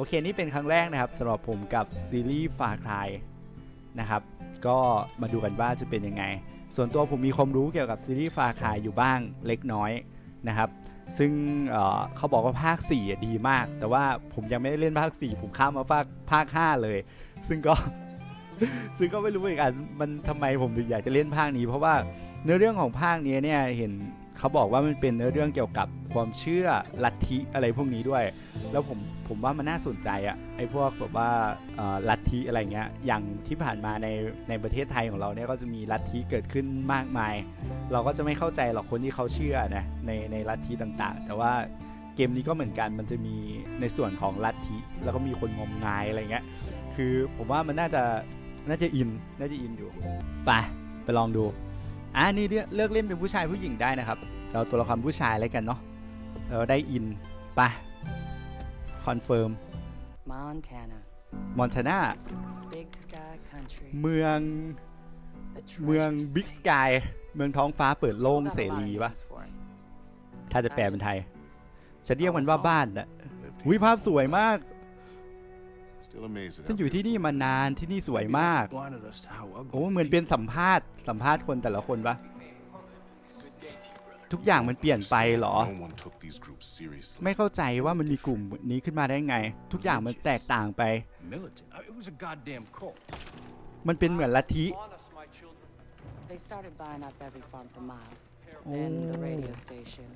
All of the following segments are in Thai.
โอเคนี่เป็นครั้งแรกนะครับสำหรับผมกับซีรีส์ฟาคลายนะครับก็มาดูกันว่าจะเป็นยังไง ส่วนตัวผมมีความรู้เกี่ยวกับซีรีส์ฟาคลายอยู่บ้างเล็กน้อยนะครับ ซึ่งเเขาบอกว่าภาค4อ่ดีมาก แต่ว่าผมยังไม่ได้เล่นภาค 4 ผมข้ามมาภาคภาค 5 เลย ซึ่งก็ ซึ่งก็ไม่รู้เหมือนกันมันทำไมผมถึงอยากจะเล่นภาคนี้ เพราะว่าเนื้อเรื่องของภาคนี้เนี่ยเห็น เขาบอกว่ามันเป็นเรื่องเกี่ยวกับความเชื่อลัทธิอะไรพวกนี้ด้วย แล้วผมผมว่ามันน่าสนใจอะไอ้พวกแบบว่าลัทธิอะไรเงี้ยอย่างที่ผ่านมาในในประเทศไทยของเราเนี่ยก็จะมีลัทธิเกิดขึ้นมากมาย เราก็จะไม่เข้าใจหรอกคนที่เขาเชื่อนะในในลัทธิต่างๆ แต่ว่าเกมนี้ก็เหมือนกันมันจะมีในส่วนของลัทธิแล้วก็มีคนงมงายอะไรเงี้ยคือผมว่ามันน่าจะน่าจะอินน่าจะอินอยู่ไปไปลองดู อะนี่เลือกเลือกเล่นเป็นผู้ชายผู้หญิงได้นะครับจะเอาตัวละครผู้ชายอะไรกันเนาะเราได้อินไปคอนเฟิร์ม Montana, มอนทานา big sky country. เมือง The เมือง treasure บิ๊กส state. กาย เมืองท้องฟ้าเปิดโล่ง Got a เส lot of รีปะ names for it. ถ้าจะแปลเป็นไทย จะเรียกมันว่าบ้านนะวิภาพสวยมาก Still amazed at ฉัน how อยู่ที่นี่มานานที่นี่สวยมาก blinded us to how ugly โอ้เหมือนเป็นสัมภาษณ์สัมภาษณ์คนแต่ละคนปะทุกอย่างมันเปลี่ยนไปเหรอ no one took these groups seriously. ไม่เข้าใจว่ามันมีกลุ่มนี้ขึ้นมาได้ไง ทุกอย่างมันแตกต่างไป militant. I- It was a goddamn cult. มันเป็นเหมือนลัทธิ They started buying up every farm for miles. Oh. Then the radio station.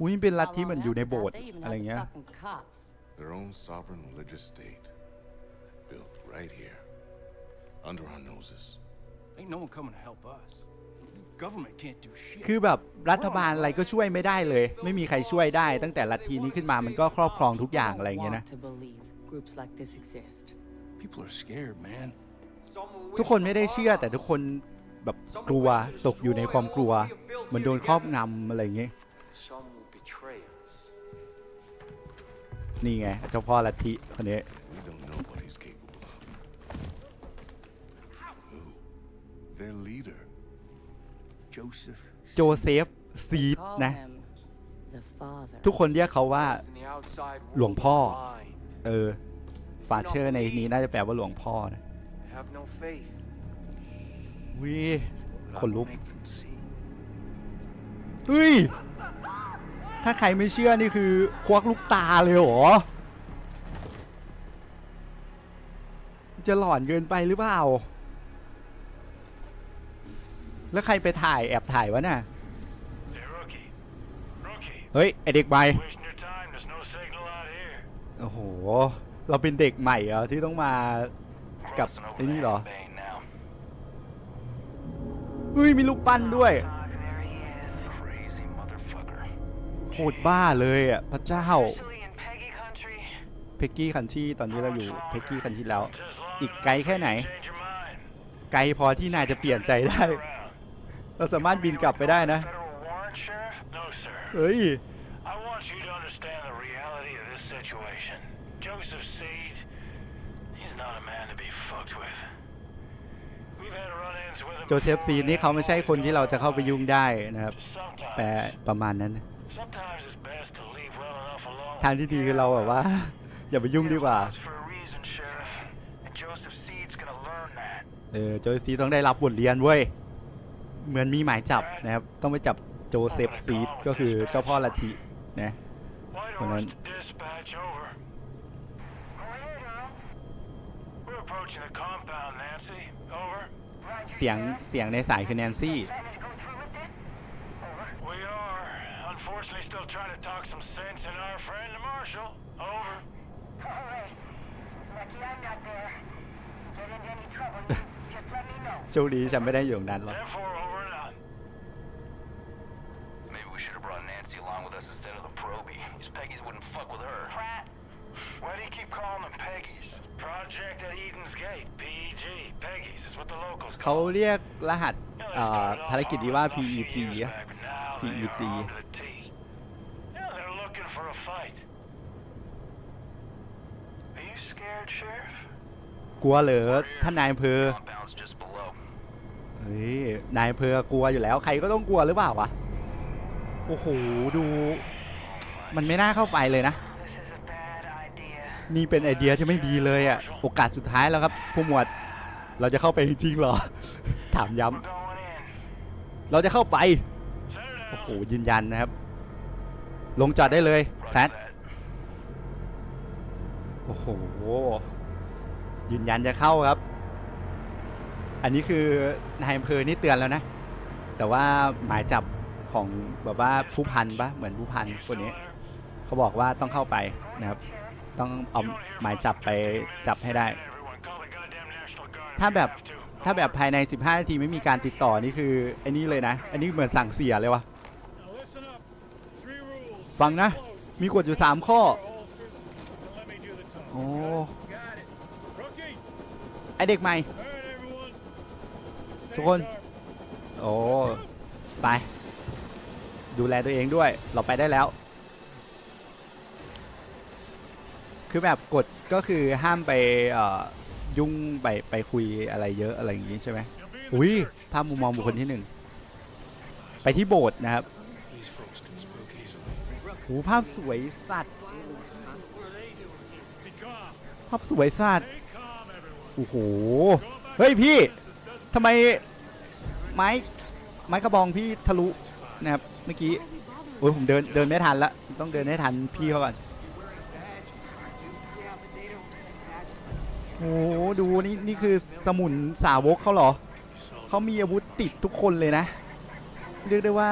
อุ้ยมันเป็นลัท How ธิ long เหมือนอยู่ใน after โบ that, สถ์ they even อะไร had the เงี้ย fucking cops. Their own sovereign religious state. Built right here. Under our noses. Ain't no one coming to help us. The government can't do shit. คือแบบรัฐบาลอะไรก็ช่วยไม่ได้เลย ไม่มีใครช่วยได้ ตั้งแต่ลัทธินี้ขึ้นมามันก็ครอบครองทุกอย่างอะไรอย่างเงี้ยนะ Want to believe groups like this exist. People are scared, man. ทุกคนไม่ได้เชื่อแต่ทุกคนแบบกลัวตกอยู่ในความกลัว เหมือนโดนครอบงำอะไรอย่างเงี้ย Some will betray us. นี่ไงเจ้าพ่อลัทธิคนนี้ Their leader. Joseph. โจเซฟซีด Call นะ him the father. ทุกคนเรียกเขาว่า In the outside หลวง world พ่อ blind. เออฟาเชอร์ในนี้น่าจะแปลว่าหลวงพ่อนะ They have no faith. วิขนลุก Make them see. เฮ้ย ถ้าใครไม่เชื่อนี่คือ ควักลูกตาเลยเหรอ จะหลอนเกินไปหรือเปล่า แล้วใครไปถ่ายแอบถ่ายวะน่ะ Hey, rookie. Rookie. เฮ้ย ไอเด็กใหม่ Wasting your time. There's no signal out here. โอ้โห เราเป็นเด็กใหม่เหรอที่ต้องมากับ Crossing over ไอ้นี่ the เหรอ Bane now. เฮ้ยมีลูกปั้นด้วย Crazy motherfucker. โคตรบ้าเลยอะพระเจ้า Especially in Peggy country. เพกกี้คันที่ตอนนี้เราอยู่เพกกี้คันที่แล้ว Just long อีกไกลแค่ไหน change your mind. ไกลพอที่นายจะเปลี่ยนใจได้ เราสามารถบินกลับไปได้นะ Federal warrant, Sheriff? No, sir. เฮ้ย I want you to understand the reality of this situation. Joseph Seed, he's not a man to be fucked with. We've had run-ins with him โจเซฟซีนนี่เขาไม่ใช่คนที่เราจะเข้าไปยุ่งได้นะครับ Sometimes, แต่ประมาณนั้น sometimes it's best to leave well enough alone. ทางที่ดีคือเราแบบว่า อย่าไปยุ่งดีกว่า It's for a reason, Sheriff. And Joseph Seed's gonna learn that. เออโจเซฟซีต้องได้รับบทเรียนเว้ย เหมือนมีหมายจับนะครับ ต้องไปจับโจเซฟซีดก็คือเจ้าพ่อลัทธินะ White Hold on. Horse to dispatch over. We're approaching the compound, Nancy. Over. เสียงเสียงในสายคือแนนซี่ We are. Unfortunately, still trying to talk some sense in our friend the Marshal. Over. Alright. Lucky I'm not there. Get into any trouble, you just let me know. โชคดีฉันไม่ได้อยู่ตรงนั้นหรอก 10 4 over and out. Maybe we should have brought Nancy along with us instead of the probie. These Peggy's wouldn't fuck with her. Pratt, Why do you keep calling them Peggy's? Project at Eden's Gate. PEG. Peggy's is what the locals เขา call it. เรียกรหัส Yeah, they เอ่อ started off ภารกิจนี้ว่า harmless a few PEG years อะ back, but now they are PEG. on to the teeth. Yeah, they're looking for a fight. Are you scared, Sheriff? กลัวเหรอท่านนายอำเภอ Compound's just below. เฮ้ยนายอำเภอกลัวอยู่แล้ว ใครก็ต้องกลัวหรือเปล่าวะ โอ้โห ดู มันไม่น่าเข้าไปเลยนะ this is a bad idea. นี่เป็นไอเดียที่ไม่ดีเลยอะ่ะ โอกาสสุดท้ายแล้วครับ ผู้หมวด เราจะเข้าไปจริงๆหรอ ถามย้ำ เราจะเข้าไป โอ้โห ยืนยันนะครับ ลงจอดได้เลยแพทโอ้โห ยืนยันจะเข้าครับ อันนี้คือนายอำเภอนี่เตือนแล้วนะ แต่ว่าหมายจับของแบบว่าผู้พันปะเหมือนผู้พันคนนี้ เขาบอกว่าต้องเข้าไปนะครับ ต้องเอาหมายจับไปจับให้ได้ ถ้าแบบถ้าแบบภายใน 15 นาทีไม่มีการติดต่อนี่คือไอ้นี่เลยนะ อันนี้เหมือนสั่งเสียเลยวะฟังนะ มีกฎอยู่ 3 ข้อ โอ้ไอเด็กใหม่ ทุกคน โอ้ ไป ดูแลตัวเองด้วย เราไปได้แล้ว คือแบบกฎก็คือห้ามไปเอ่อยุ่งไปไปคุยอะไรเยอะอะไรอย่างงี้ใช่ไหม You'll be in the อุ้ย church. ภาพมุมมองบุคคลที่หนึ่งไปที่โบสถ์นะครับ These folks can spook easily. โอ้ภาพสวยสัตว์ Be calm. ภาพสวยสัตว์ Stay calm, everyone. โอ้โห Go back เฮ้ย to พี่ business. This doesn't ทำไมไม้ไม้กระบองพี่ทะลุนะครับเมื่อกี้โอ้ยผมเดินเดินไม่ทันละต้องเดินให้ทันพี่เขาก่อน โอ้โหดูนี่นี่คือสมุนสาวกเขาเหรอเขามีอาวุธติดทุกคนเลยนะ เรียกได้ว่า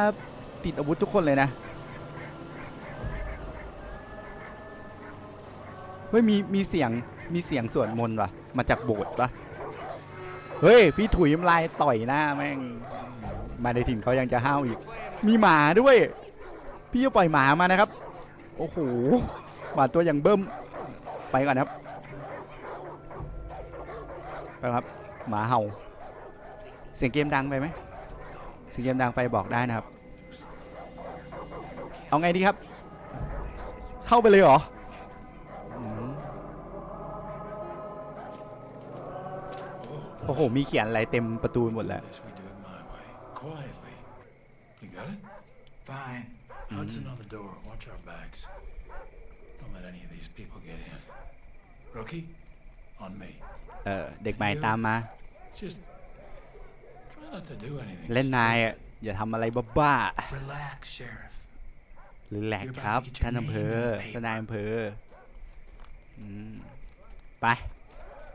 ติดอาวุธทุกคนเลยนะเฮ้ยมีมีเสียงมีเสียงสวดมนต์ว่ะมาจากโบสถ์ป่ะเฮ้ยพี่ถุยน้ำลายต่อยหน้าแม่งมาในถิ่นเขายังจะห้าวอีก มีหมาด้วย พี่จะปล่อยหมามานะครับ โอ้โหหมาตัวอย่างเบิ้มไปก่อนครับ ไปครับหมาเห่า เสียงเกมดังไปไหมเสียงเกมดังไปบอกได้นะครับ เอาไงดีครับ เข้าไปเลยเหรออืมโอ้โห มีเขียนอะไรเต็มประตูหมดแล้ว This we do it my way. Quietly. You got it? Fine. Hudson on the door. Watch our bags. Don't let any of these people get in. Rookie, on me. เออเด็กใหม่ตามมา Just try not to do anything. เล่นนายอะอย่าทำอะไรบ้า Relax, Sheriff. ๆหรือแหลกครับ ท่านอำเภอท่านนายอำเภออืมไป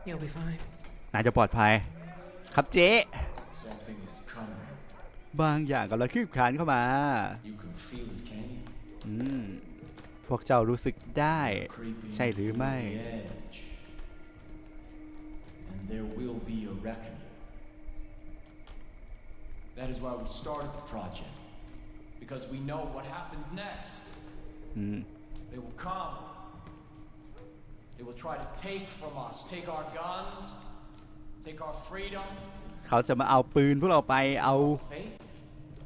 You'll be fine. นายจะปลอดภัย ครับเจ๊ Something is coming. บางอย่างกำลังคืบคลานเข้ามา You can feel it, can you? อืม พวกเจ้ารู้สึกได้ Creeping ใช่หรือไม่ to the edge. And there will be a reckoning. That is why we started the project. Because we know what happens next. อืม They will come. They will try to take from us, take our guns, take our freedom, เขาจะมาเอาปืนพวกเราไป เอา faith.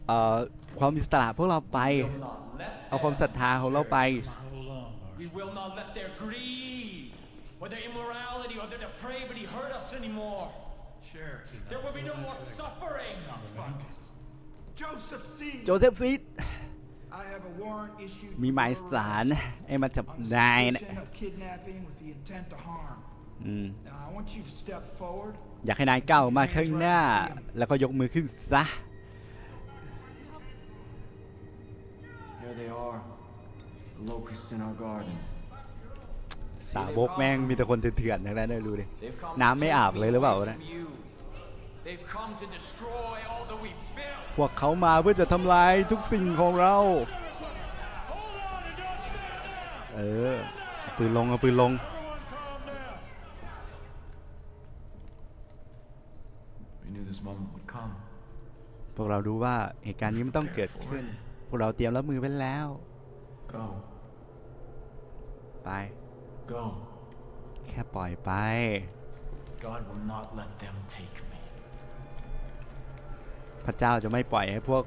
เอ่อ ความอิสระพวกเราไป We will not let เอาความศรัท them. ธาของเราไป Hold on, Marshal. We will not let their greed, or their immorality, or their depravity hurt us anymore. Sheriff. There will be no more suffering. Joseph C. โจเซฟซีด I have a warrant issued มี for หมาย your สาร arrest ให้มาจับ on นายนะ suspicion of kidnapping with the intent to harm. อืม Now I want you to step forward. อยากให้นายก้าวมาข้างหน้า แล้วก็ยกมือขึ้นซะ Here they are, the locusts in our garden. สาวกแม่งมีแต่คนเถื่อนๆทั้งนั้นเลยดูดิ They've come น้ำไม่อาบเลยหรือเปล่า away นะ from you. They've come to destroy all that we built. พวกเขามาเพื่อจะทำลายทุกสิ่งของเรา เออเอาปืนลงเอาปืนลง We knew this moment would come. พวกเรารู้ว่าเหตุการณ์นี้มันต้องเกิดขึ้น พวกเราเตรียมรับมือไว้แล้ว Go, ไป go. แค่ปล่อยไป God will not let them take me. พระเจ้าจะไม่ปล่อยให้พวก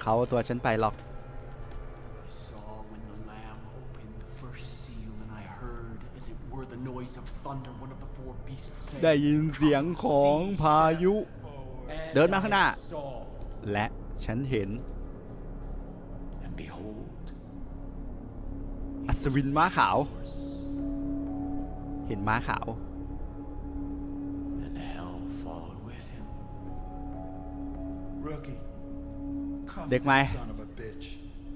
เขาเอาตัวฉันไปหรอก I saw when the Lamb opened the first seal, and I heard, as it were the noise of thunder, one of the four beasts say, ได้ยินเสียงของพายุ And เดินมาข้างหน้า I saw, และฉันเห็น and behold, อัศวินม้าขาว เห็นม้าขาว And hell followed with him. Rookie. Cuff Dick this Mai. son of a bitch.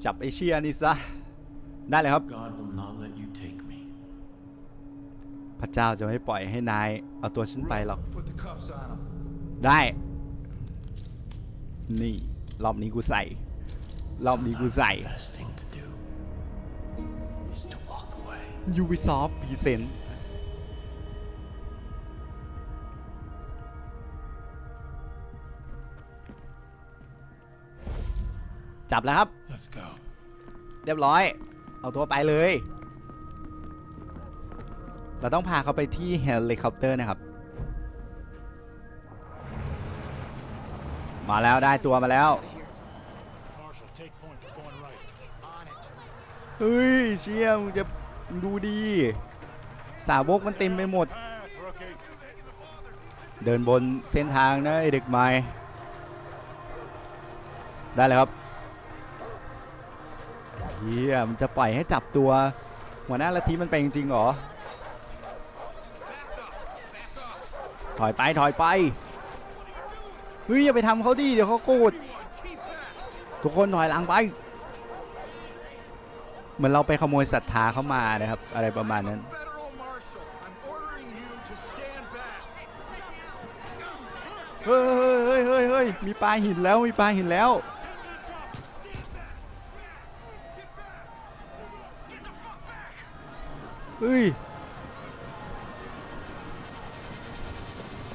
จับไอเชียนี่ซะ ได้เลยครับ God will not let you take me. พระเจ้าจะไม่ปล่อยให้นาย เอาตัวฉันไปหรอก Put the cuffs on him. ได้ นี่ รอบนี้กูใส่ รอบนี้กูใส่ Best thing to do is to walk away. Ubisoft Present จับแล้วครับ Let's go. เรียบร้อย เอาตัวไปเลย เราต้องพาเขาไปที่เฮลิคอปเตอร์นะครับ มาแล้วได้ตัวมาแล้ว Marshall, take point. We're going right. On it. เฮ้ยเชี่ยมึงจะดูดี สาวกมันเต็มไปหมด Path, rookie. เดินบนเส้นทางนะไอเด็กใหม่ได้เลยครับเฮียมันจะปล่อยให้จับตัว หัวหน้าละทีมันไปจริงๆเหรอ ถอยไปถอยไป เฮ้ยอย่าไปทำเขาดิเดี๋ยวเขาโกรธทุกคนถอยหลังไป เหมือนเราไปขโมยศรัทธาเขามานะครับ อะไรประมาณนั้นเฮ้ยเฮ้ยเฮ้ยเฮ้ยมีปลาหินแล้วมีปลาหินแล้ว เฮ้ย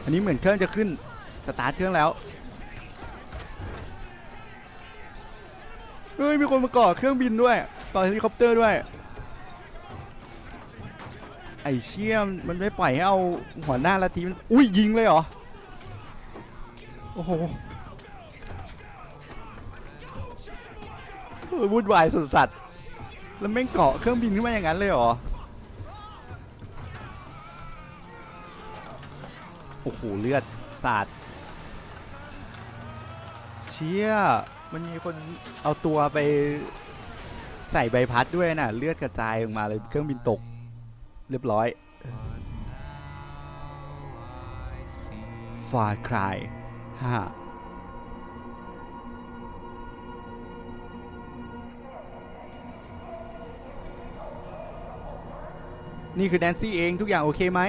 อันนี้เหมือนเครื่องจะขึ้น สตาร์ทเครื่องแล้ว เฮ้ย มีคนมาก่อเครื่องบินด้วยก่อเฮลิคอปเตอร์ด้วย ไอ้เชี่ยมมันไม่ปล่อยให้เอาหัวหน้าละทีมัน อุ้ยยิงเลยเหรอ โอ้โหวุ่นวายสุดสัตว์แล้วแม่งเกาะเครื่องบินขึ้นมาอย่างนั้นเลยเหรอ โอ้โหเลือดสาดเชี่ยมันมีคนเอาตัวไปใส่ใบพัดด้วยน่ะ เลือดกระจายออกมาเลยเครื่องบินตก เรียบร้อยฟาคลายห้านี่คือแนนซี่เองทุกอย่างโอเคไหม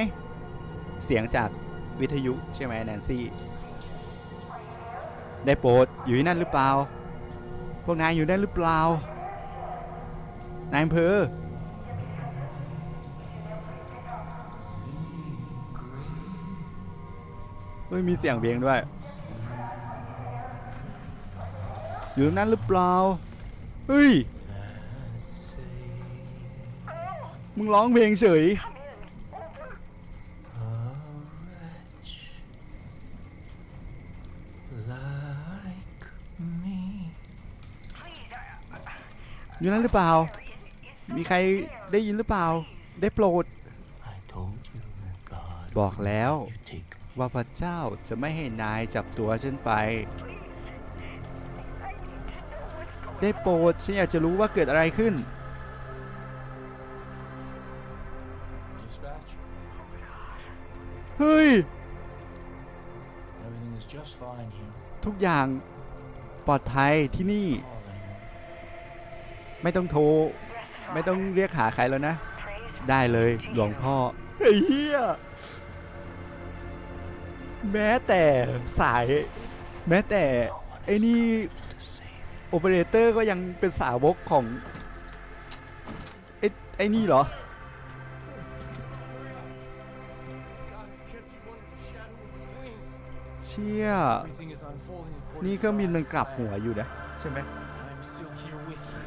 เสียงจาก วิทยุใช่ไหมแนนซี่ ได้โปรดอยู่ที่นั่นหรือเปล่า พวกนายอยู่ได้หรือเปล่านายอำเภอเฮ้ยมีเสียงเพลงด้วย อยู่ตรงนั้นหรือเปล่า เฮ้ย มึงร้องเพลงเฉย Like me. อยู่นั้นหรือเปล่า มีใครได้ยินหรือเปล่า ได้โปรด บอกแล้วว่าพระเจ้าจะไม่ให้นายจับตัวฉันไป ได้โปรดฉันอยากจะรู้ว่าเกิดอะไรขึ้น เฮ้ย ทุกอย่างปลอดภัยที่นี่ ไม่ต้องโทร ไม่ต้องเรียกหาใครแล้วนะ ได้เลยหลวงพ่อเฮ้ยเฮียแม้แต่สาย แม้แต่ไอ้นี่โอเปอเรเตอร์ก็ยังเป็นสาวกของไอ้ไอ้นี่เหรอ เชี่ย นี่เครื่องบินมันกลับหัวอยู่นะ ใช่ไหม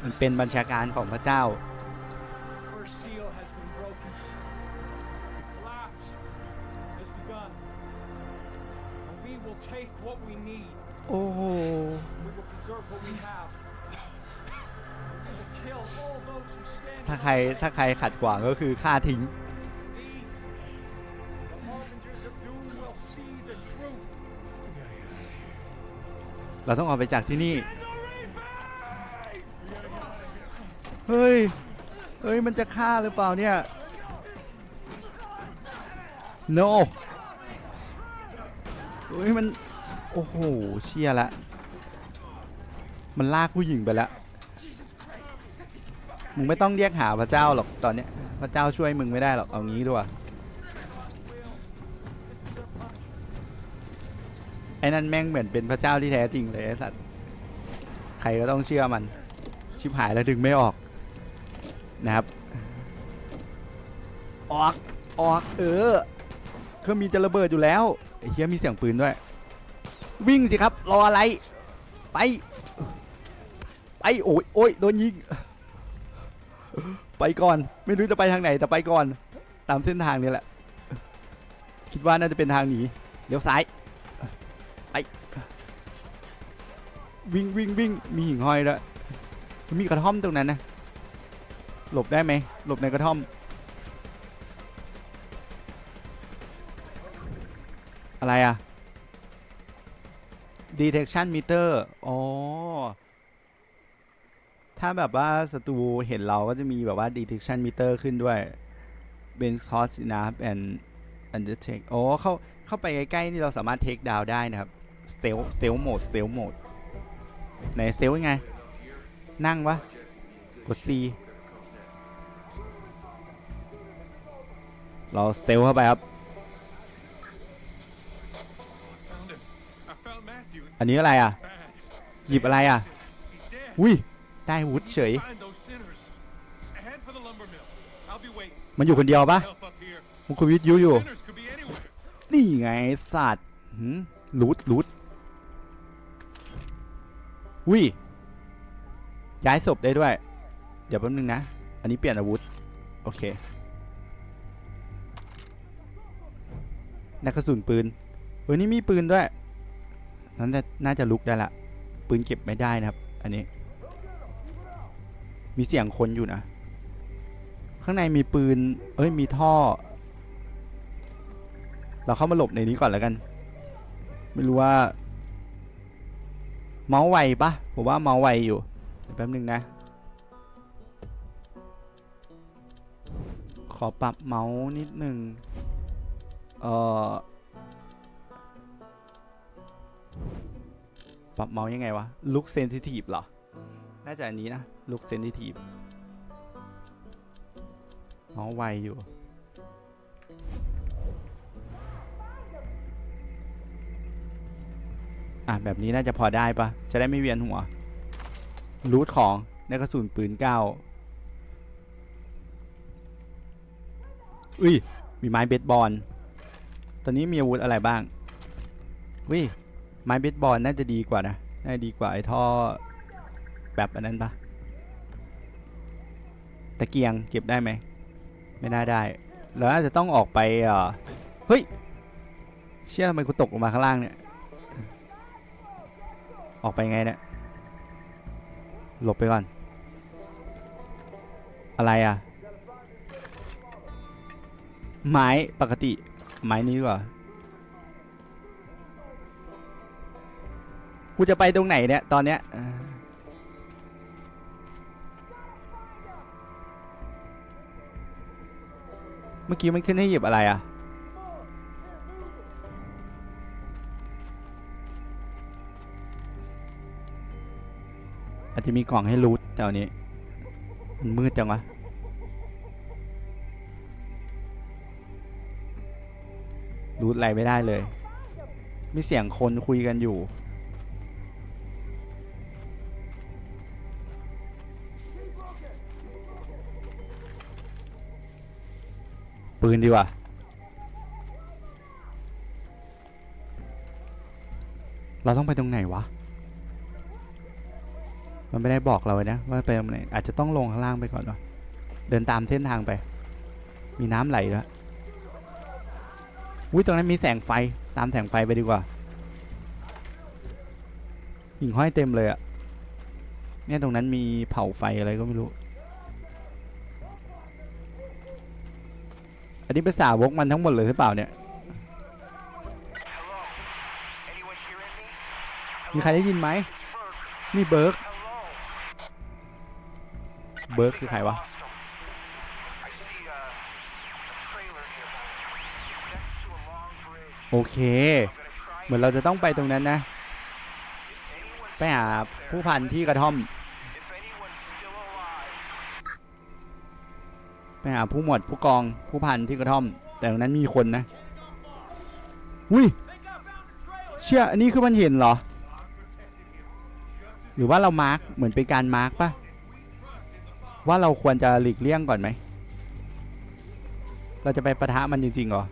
มันเป็นบัญชาการของพระเจ้า First seal has been broken. The collapse has begun. And we will take what we need. โอ้โห We will preserve what we have. We will kill all those who stand ถ้าใครถ้าใครขัดขวางก็คือฆ่าทิ้ง These, the harbingers of doom, will see the truth. เราต้องออกไปจากที่นี่ เฮ้ย เฮ้ย มันจะฆ่าหรือเปล่าเนี่ย no เฮ้ย มัน โอ้โห เชี่ยละ มันลากผู้หญิงไปแล้ว มึงไม่ต้องเรียกหาพระเจ้าหรอกตอนเนี้ย พระเจ้าช่วยมึงไม่ได้หรอก เอางี้ด้วยไอ้นั่นแม่งเหมือนเป็นพระเจ้าที่แท้จริงเลยไอ้สัตว์ ใครก็ต้องเชื่อมัน ชิบหายแล้วดึงไม่ออก นะครับ ออก ออก เออ เครื่องมีจะระเบิดอยู่แล้วไอ้เฮียมีเสียงปืนด้วย วิ่งสิครับ รออะไร ไป ไป โอ้ยโอ้ยโดนยิง ไปก่อน ไม่รู้จะไปทางไหนแต่ไปก่อน ตามเส้นทางนี่แหละ คิดว่าน่าจะเป็นทางหนี เลี้ยวซ้าย ไป วิ่งวิ่งวิ่งมีหิ่งห้อยด้วยมีกระท่อมตรงนั้นนะ หลบได้ไหมหลบในกระท่อม อะไรอะ detection meter อ๋อ ถ้าแบบว่าศัตรูเห็นเราก็จะมีแบบว่า detection meter ขึ้นด้วย ben cost enough and undertake อ๋อ เข้า เข้าไปใกล้ๆ นี่เราสามารถ take down ได้นะครับ stealth stealth mode stealth mode ไหน stealth ยังไง นั่งวะ กด C เราสเตลเข้าไปครับ อันนี้อะไรอะ หยิบอะไรอะ อุ้ย ได้วุฒเฉย มันอยู่คนเดียวปะมันคุยวิทยุอยู่ นี่ไงสัตว์รูดรูดอุ้ย ย้ายศพได้ด้วย เดี๋ยวแป๊บนึงนะ อันนี้เปลี่ยนอาวุธ โอเค นักกระสุนปืนเออนี่มีปืนด้วยนั้นจะน่าจะลุกได้ละ ปืนเก็บไม่ได้นะครับ อันนี้ มีเสียงคนอยู่นะ ข้างในมีปืน เอ้ย มีท่อ เราเข้ามาหลบในนี้ก่อนแล้วกัน ไม่รู้ว่า เมาส์ไวปะผมว่าเมาส์ไวอยู่แป๊บนึงนะ ขอปรับเมาส์นิดหนึ่ง เอ่อปรับเมาส์ยังไงวะ look sensitive เหรอ น่าจะอันนี้นะ look sensitive เมาส์ไวอยู่อะ แบบนี้น่าจะพอได้ปะจะได้ไม่เวียนหัว รูทของในกระสุนปืนเก้าอุ้ย มีไม้เบสบอล ตอนนี้มีอาวุธอะไรบ้างอุ้ไม้เบสบอลน่าจะดีกว่านะ น่าจะดีกว่าไอ้ท่อแบบอันนั้นปะตะเกียงเก็บได้ไหม ไม่น่าได้แล้วอาจจะต้องออกไปเอ่อเฮ้ย เชื่อทำไมกูตกลงมาข้างล่างเนี่ย ออกไปไงเนี่ย หลบไปก่อน อะไรอะ ไม้ปกติ ไม้นี้ดีกว่ากูจะไปตรงไหนเนี่ย ตอนเนี้ยเอ่อเมื่อกี้มันขึ้นให้หยิบอะไรอะอาจจะมีกล่องให้รูทแถวนี้ มันมืดจังวะ รูทอะไรไม่ได้เลย มีเสียงคนคุยกันอยู่ ปืนดีกว่าเราต้องไปตรงไหนวะ มันไม่ได้บอกเราเลยนะว่าไปตรงไหน อาจจะต้องลงข้างล่างไปก่อนวะเดินตามเส้นทางไป มีน้ำไหลด้วย อุ้ยตรงนั้นมีแสงไฟตามแสงไฟไปดีกว่าหิ่งห้อยเต็มเลยอะเนี่ยตรงนั้นมีเผาไฟอะไรก็ไม่รู้ อันนี้เป็นสาวกมันทั้งหมดเลยหรือเปล่าเนี่ย มีใครได้ยินไหม นี่เบิร์ก เบิร์กคือใครวะ โอเค เหมือนเราจะต้องไปตรงนั้นนะ ไปหาผู้พันที่กระท่อม ไปหาผู้หมวดผู้กองผู้พันที่กระท่อม แต่ตรงนั้นมีคนนะอุ้ยเชื่ออันนี้คือมันเห็นเหรอ หรือว่าเรามาร์กเหมือนเป็นการมาร์กปะว่าเราควรจะหลีกเลี่ยงก่อนไหม เราจะไปประทะมันจริงๆเหรอ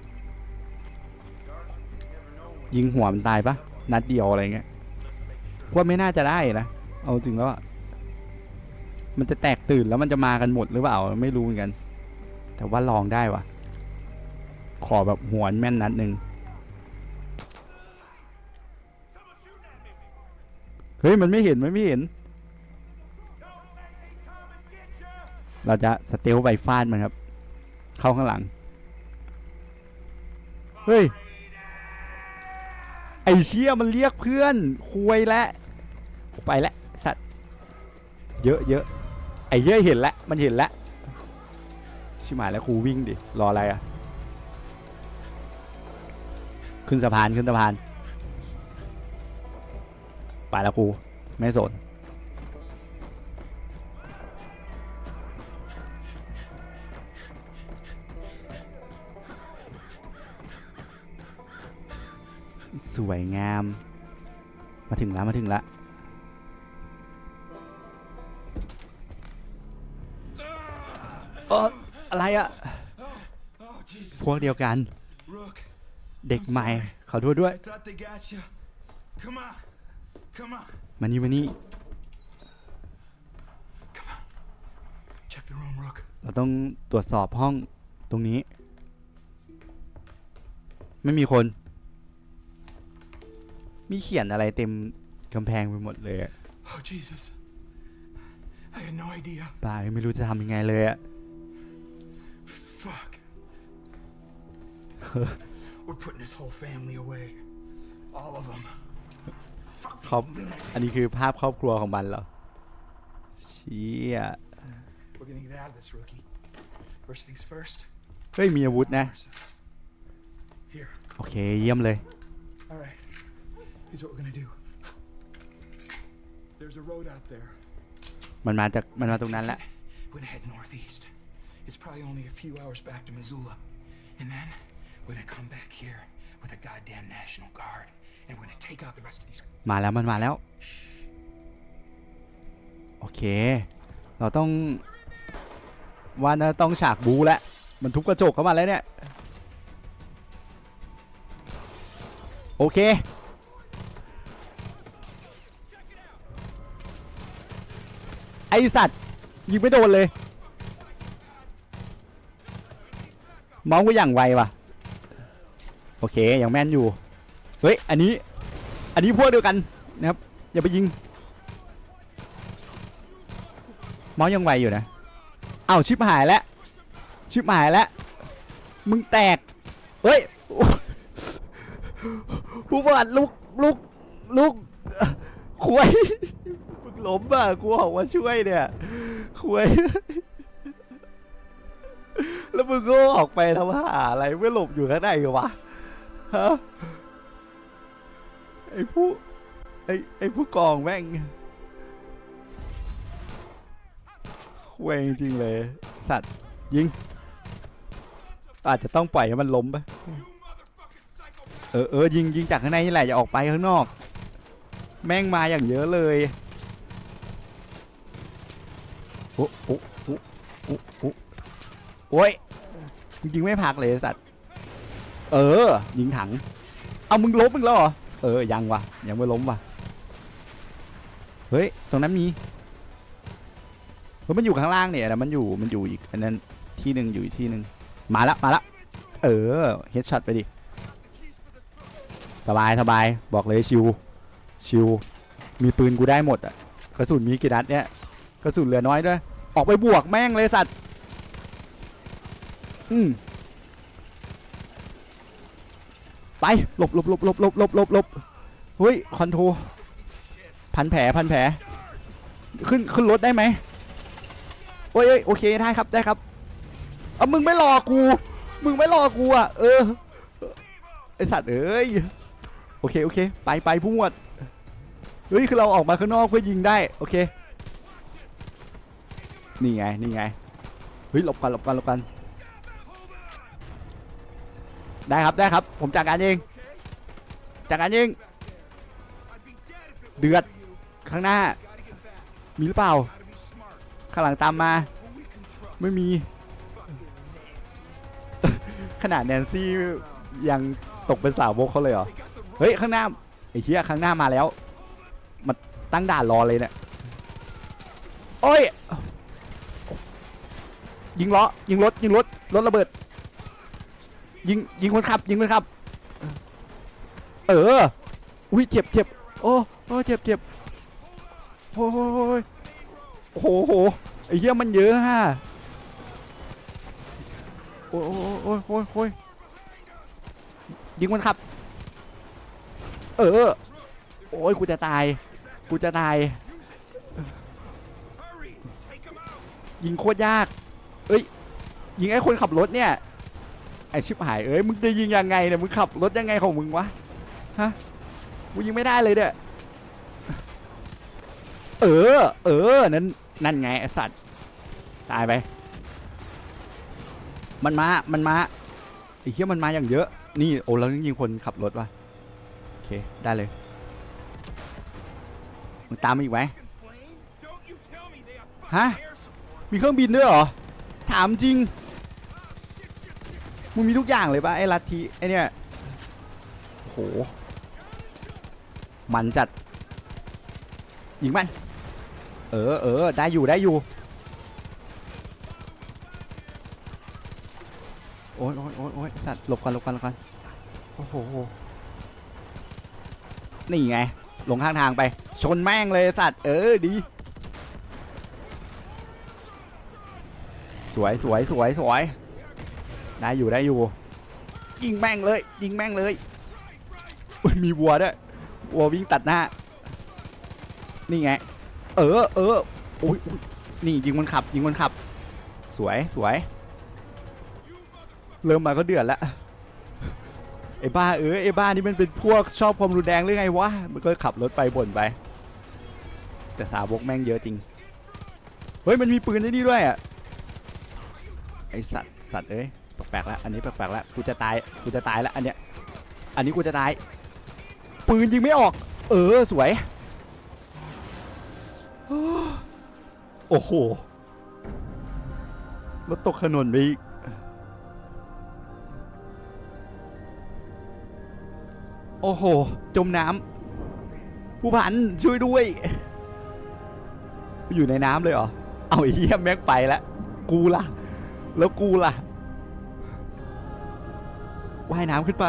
ยิงหัวมันตายปะนัดเดียวอะไรเงี้ยว่าไม่น่าจะได้นะเอาจริงแล้วอะมันจะแตกตื่นแล้วมันจะมากันหมดหรือเปล่าไม่รู้เหมือนกัน แต่ว่าลองได้วะขอแบบหัวนแม่นนัดหนึ่งเฮ้ย มันไม่เห็นมันไม่เห็น เราจะสเตลไปฟาดมันครับ เข้าข้างหลัง เฮ้ย อเชี่ยมันเรียกเพื่อนคุยแล้วไปแล้วสัตว์เยอะเยอะไอเหี้ยเห็นแล้วมันเห็นแล้วชิมายแล้วครูวิ่งดิรออะไรอะขึ้นสะพานขึ้นสะพานไปแล้วครูไม่สน วยงาม มาถึงแล้วมาถึงแล้วเอออะไรอะพวกเดียวกัน เด็กใหม่ขอโทษด้วย มานี่มานี่เราต้องตรวจสอบห้องตรงนี้ ไม่มีคน มีเขียนอะไรเต็มกำแพงไปหมดเลยอะ Oh, Jesus. I had no idea. บายไม่รู้จะทำยังไงเลยอะ Fuck. We're putting this whole family away. All of them. ครอบอันนี้คือภาพครอบครัวของมันเหรอเชี่ย We're gonna get out of this, rookie. First things first. เฮ้ยมีอาวุธนะ ourselves. Here. โอเคเยี่ยมเลย All right. Here's what we're gonna do. There's a road out there. มันมาจากมันมาตรงนั้นแหละ We're gonna head northeast. It's probably only a few hours back to Missoula. And then we're gonna come back here with a goddamn National Guard. And we're gonna take out the rest of these. มาแล้วมันมาแล้ว โอเค เราต้องว่านะต้องฉากบูแล้ว มันทุบกระจกเข้ามาแล้วเนี่ย โอเค ไอสัตว์ยิงไม่โดนเลยมาส์ก็อย่างไวว่ะ โอเคอย่างแม่นอยู่ เฮ้ย อันนี้ อันนี้พวกเดียวกันนะครับ อย่าไปยิงมาส์ยังไวอยู่นะ เอ้าชิบหายแล้ว ชิบหายแล้ว มึงแตก เฮ้ยผู้บาดลุกลุกลุกคุย ล้มอะกูออกมาช่วยเนี่ยคุยแล้วมึงก็ออกไปทำหาอะไรไม่หลบอยู่ข้างในเหรอวะฮะไอ้ผู้ไอ้ไอ้ผู้กองแม่งเวงจริงเลย สัตว์ยิง อาจจะต้องปล่อยให้มันล้มไปเออเออยิงยิงจากข้างในนี่แหละอย่าออกไปข้างนอก แม่งมาอย่างเยอะเลย อ้โอ้โอ้โอ้โอ้โอ้ยยิงไม่พักเลยสัตว์ เออ ยิงถัง เอามึงล้มมึงแล้วเหรอ เออ ยังวะยังไม่ล้มวะเฮ้ย ตรงนั้นมีเฮ้ยมันอยู่ข้างล่างเนี่ยนะมันอยู่ มันอยู่อีก อันนั้นที่หนึ่งอยู่อีกที่หนึ่งมาละ มาละ เออ เฮดช็อตไปดิ สบายสบาย บอกเลยชิว ชิว มีปืนกูได้หมดอะ กระสุนมีกี่นัดเนี่ย กระสุนเหลือน้อยด้วย ออกไปบวกแม่งเลยสัตว์ อืมไปหลบหลบหลบหลบหลบหลบหลบหลบเฮ้ยคอนโทรพันแผลพันแผลขึ้นขึ้นรถได้ไหมโอ้ยเอ้ยโอเคได้ครับได้ครับเอามึงไม่รอกู มึงไม่รอกูอะเออไอสัตว์เอ้ยโอเคโอเค ไปไปผู้หมวดเฮ้ยคือเราออกมาข้างนอกเพื่อยิงได้โอเค นี่ไง นี่ไง เฮ้ย หลบกัน หลบกัน หลบกัน ได้ครับ ได้ครับ ผมจัดการเองจัดการเองเดือด ข้างหน้า มีหรือเปล่า ข้างหลังตามมา ไม่มี ขนาดแนนซี่ยังตกเป็นสาวกเขาเลยเหรอ เฮ้ย ข้างหน้า ไอ้เหี้ยข้างหน้ามาแล้วมาตั้งด่านรอเลยเนี่ย โอ้ย ยิงล้อยิงรถยิงรถรถระเบิด ยิงยิงคนขับ ยิงคนขับ เอออุ้ยเจ็บเจ็บโอ้โอ้เจ็บเจ็บโอ้ยโอ้โหโอ้โหไอ้เหี้ยมันเยอะฮะโอ้ยโอ้ยโอ้ยโอ้ยยิงมันขับ เออ โอ้ยกูจะตาย กูจะตาย ยิงโคตรยาก เอ้ย ยิงไอ้คนขับรถเนี่ย ไอชิบหาย เอ้ย มึงจะยิงยังไงเนี่ย มึงขับรถยังไงของมึงวะ ฮะกูยิงไม่ได้เลยเนี่ยเออ เออ นั่น นั่นไงไอสัตว์ ตายไป มันมา มันมา ไอ้เหี้ยมันมาอย่างเยอะ นี่ โอ้เราต้องยิงคนขับรถวะโอเค ได้เลย มึงตามมาอีกไหมฮะ มีเครื่องบินด้วยเหรอ ถามจริง มึงมีทุกอย่างเลยปะไอ้ลัทธิไอ้เนี่ยโห มันจัด ยิงมัน เออเออได้อยู่ได้อยู่ โอ้ยโอ้ยโอ้ยโอ้ยสัตว์หลบกันหลบกันหลบกันโอ้โห นี่ไง ลงข้างทางไป ชนแม่งเลยสัตว์ เออ ดี สวยสวยสวยสวยได้อยู่ได้อยู่ ยิงแม่งเลยยิงแม่งเลยอุ๊ยมีวัวด้วยวัววิ่งตัดหน้า นี่ไง เออเออโอ้ยนี่ยิงคนขับ ยิงคนขับ สวยสวย เริ่มมาก็เดือดล้วไอ้บ้าเออไอ้บ้านี่มันเป็นพวกชอบความรุนแรงหรือไงวะมันก็ขับรถไปบ่นไป แต่สาวกแม่งเยอะจริง เฮ้ยมันมีปืนไอ้นี่ด้วยอะ ไอสัตว์สัตว์เอ้ยแปลกๆแล้วอันนี้แปลกๆแล้วกูจะตายกูจะตายแล้วอันเนี้ยอันนี้กูจะตายปืนยิงไม่ออก เออสวยโอ้โหรถตกถนนไปอีกโอ้โห จมน้ำผู้พันช่วยด้วย อยู่ในน้ำเลยเหรอ เอาไอ้เหี้ยแม็กไปแล้ว กูล่ะ แล้วกูล่ะว่ายน้ำขึ้นไป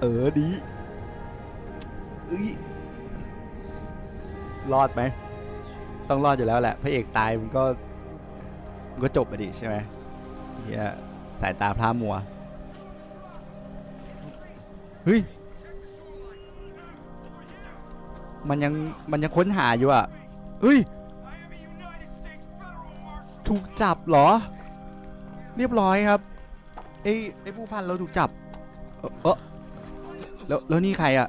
เออดีเอ้ยรอดไหม ต้องรอดอยู่แล้วแหละ พระเอกตายมันก็ มันก็จบไปดิใช่ไหมเฮียสายตาพร่ามัว เฮ้ย มันยัง มันยังค้นหาอยู่อะ เฮ้ย ถูกจับเหรอ เรียบร้อยครับไอ้ไอ้ผู้พันเราถูกจับเออแล้วแล้วนี่ใครอะ